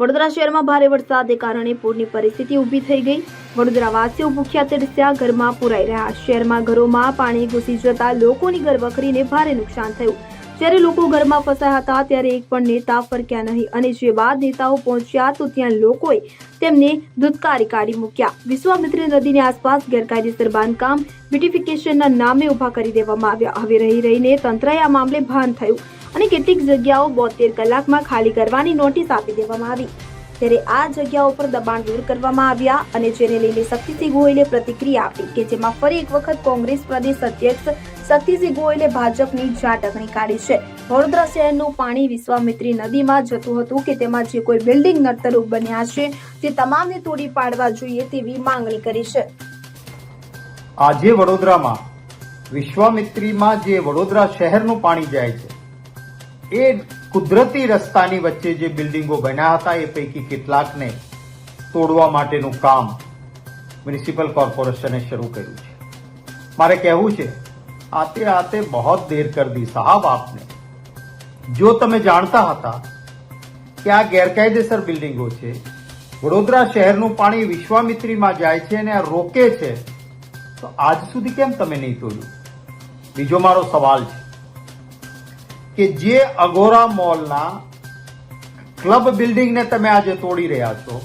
વડોદરા શહેરમાં ભારે વરસાદને કારણે પૂરની પરિસ્થિતિ ઊભી થઈ ગઈ. વડોદરાવાસીઓ ભૂખ્યા તરસ્યા ઘરમાં પુરાઈ રહ્યા. શહેરમાં ઘરોમાં પાણી ઘૂસી જતા લોકોની ઘરવખરીને ભારે નુકસાન થયું. જ્યારે લોકો ઘરમાં ફસાયા હતા, ત્યારે એક પણ નેતા ફરક્યા નહીં અને જે બાદ નેતાઓ પહોંચ્યા તો ત્યાં લોકોએ તેમને ધુતકારી કાઢી મૂક્યા. વિશ્વામિત્રી નદીની આસપાસ ગેરકાયદેસર બાંધકામ, બ્યુટિફિકેશનના નામે ઊભા કરી દેવામાં આવ્યા. હવે રહી રહીને તંત્રએ આ મામલે ભાન થયું. અને કેટલીક જગ્યાઓ બોતેર કલાકમાં ખાલી કરવાની નોટિસ આપી દેવામાં આવી. ત્યારે આ જગ્યાઓ પર દબાણ દૂર કરવામાં આવ્યા અને જેને લઈને શક્તિસિંહ ગોહિલે પ્રતિક્રિયા આપી કે જેમાં ફરી એક વખત કોંગ્રેસ પ્રદેશ અધ્યક્ષ શક્તિસિંહ ગોહિલે ભાજપની ઝાટકણી કાઢી છે. વડોદરા શહેરનું પાણી વિશ્વામિત્રી નદીમાં જતું હતું કે તેમાં જે કોઈ બિલ્ડિંગ નડતરૂપ બન્યા છે તે તમામને તોડી પાડવા જોઈએ તેવી માંગણી કરી છે. આજે વડોદરામાં વિશ્વામિત્રીમાં જે વડોદરા શહેરનું પાણી જાય છે એ કુદરતી રસ્તાની વચ્ચે જે બિલ્ડિંગો બન્યા હતા, એ પૈકી કેટલાકને તોડવા માટેનું કામ મ્યુનિસિપલ કોર્પોરેશને શરૂ કર્યું છે. મારે કહેવું છે, આતે આતે બહોત દેર કર દી સાહબ આપને. જો તમે જાણતા હતા કે આ ગેરકાયદેસર બિલ્ડિંગો છે, વડોદરા શહેરનું પાણી વિશ્વામિત્રીમાં જાય છે અને આ રોકે છે, તો આજ સુધી કેમ તમે નહીં તોડ્યું? બીજો મારો સવાલ છે. કે જે અગોરા મોલના ક્લબ બિલ્ડિંગને તમે આજે તોડી રહ્યા છો,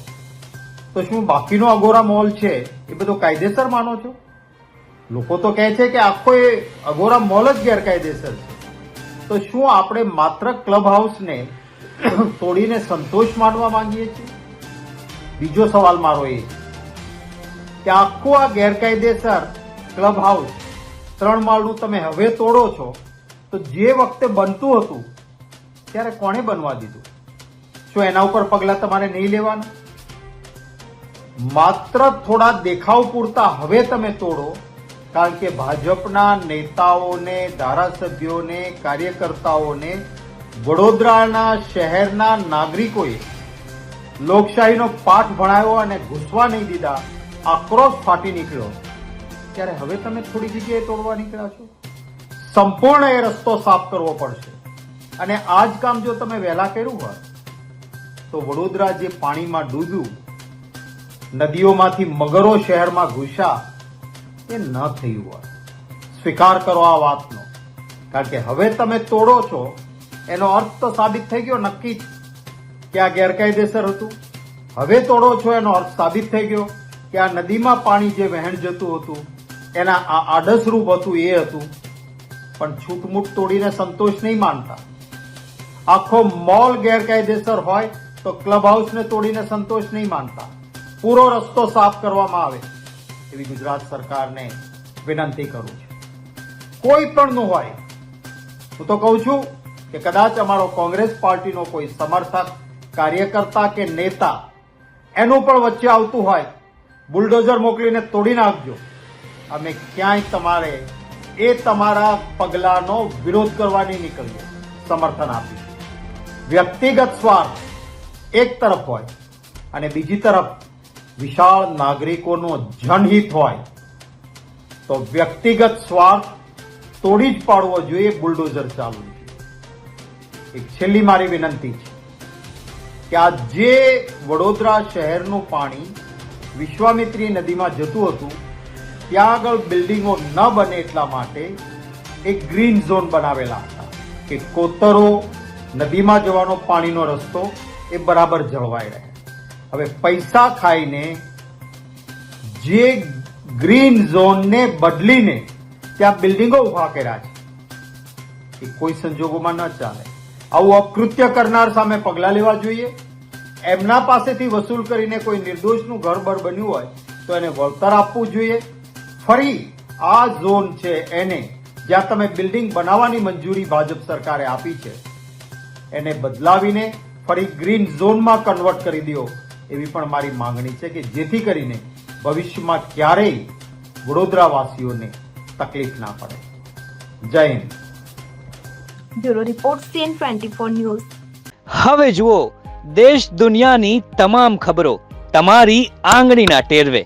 તો શું બાકીનો અગોરા મોલ છે? એ બધો કાયદેસર માનો છો? લોકો તો કહે છે કે આખો એ અગોરા મોલ જ ગેરકાયદેસર છે. તો શું આપણે માત્ર ક્લબ હાઉસને તોડીને સંતોષ માનવા માંગીએ છીએ? બીજો સવાલ મારો એ કે આખું આ ગેરકાયદેસર ક્લબ હાઉસ ત્રણ માળનું તમે હવે તોડો છો તો જે વખતે બનતું હતું, ત્યારે કોણે બનવા દીધું? શું એના ઉપર પગલા તમારે નહીં લેવાના? માત્ર થોડા દેખાવ પૂરતા હવે તમે તોડો, કારણ કે ભાજપના નેતાઓને, ધારાસભ્યોને, કાર્યકર્તાઓને વડોદરાના શહેરના નાગરિકોએ લોકશાહીનો પાઠ ભણાવ્યો અને ઘૂસવા નહીં દીધા આક્રોશ ફાટી નીકળ્યો. ત્યારે હવે તમે થોડી જગ્યાએ તોડવા નીકળ્યા છો? સંપૂર્ણ એ રસ્તો સાફ કરવો પડશે. અને આ જ કામ જો તમે વહેલા કર્યું હોત તો વડોદરા જે પાણીમાં ડૂબ્યું, નદીઓમાંથી મગરો શહેરમાં ઘૂસ્યા, એ ન થયું હોત સ્વીકાર કરો આ વાતનો. કારણ કે હવે તમે તોડો છો, એનો અર્થ તો સાબિત થઈ ગયો નક્કી કે આ ગેરકાયદેસર હતું. હવે તોડો છો, એનો અર્થ સાબિત થઈ ગયો કે આ નદીમાં પાણી જે વહેણ જતું હતું, એના આ આડસરૂપ હતું એ હતું. પણ છૂટમૂટ તોડીને સંતોષ નહીં માનતા. આખો મોલ ગેરકાયદેસર હોય તો ક્લબ હાઉસને તોડીને સંતોષ નહીં માનતા. પૂરો રસ્તો સાફ કરવામાં આવે એવી ગુજરાત સરકારને વિનંતી કરું છું. કોઈ પણનું હોય, હું તો કહું છું કે કદાચ અમારો કોંગ્રેસ પાર્ટીનો કોઈ સમર્થક, કાર્યકર્તા કે નેતા એનું પણ વચ્ચે આવતું હોય, બુલડોઝર મોકલીને તોડી નાખજો. અમે ક્યાંય તમારે એ તમારા પગલાનો વિરોધ કરવાની નીકળીએ. સમર્થન આપી વ્યક્તિગત સ્વાર્થ એક તરફ હોય અને બીજી તરફ વિશાળ નાગરિકોનો જનહિત હોય, તો વ્યક્તિગત સ્વાર્થ તોડી જ પાડવો જોઈએ બુલડોઝર ચાલુ એક છેલ્લી મારી વિનંતી છે કે આ જે વડોદરા શહેરનું પાણી વિશ્વામિત્રી નદીમાં જતું હતું ત્યાં આગળ બિલ્ડિંગો ન બને એટલા માટે એક ગ્રીન ઝોન બનાવેલા હતા કે કોતરો નદીમાં જવાનો પાણીનો રસ્તો એ બરાબર જળવાઈ રહે. હવે પૈસા ખાઈને જે ગ્રીન ઝોનને બદલીને ત્યાં બિલ્ડિંગો ઊભા કર્યા છે, એ કોઈ સંજોગોમાં ન ચાલે. આવું અકૃત્ય કરનાર સામે પગલા લેવા જોઈએ. એમના પાસેથી વસૂલ કરીને કોઈ નિર્દોષનું ઘર બર બન્યું હોય તો એને વળતર આપવું જોઈએ. ફરી આ ઝોન છે એને જ્યાં તમે બિલ્ડિંગ બનાવવાની મંજૂરી ભાજપ સરકારે આપી છે. એને બદલાવીને ફરી ગ્રીન ઝોનમાં કન્વર્ટ કરી દો એવી પણ મારી માંગણી છે કે જેથી કરીને ભવિષ્યમાં ક્યારેય વડોદરાવાસીઓને તકલીફ ના પડે. Jai Hind. Bureau report CN twenty news. હવે જુઓ દેશ દુનિયાની તમામ ખબરો તમારી આંગળીના ટેરવે.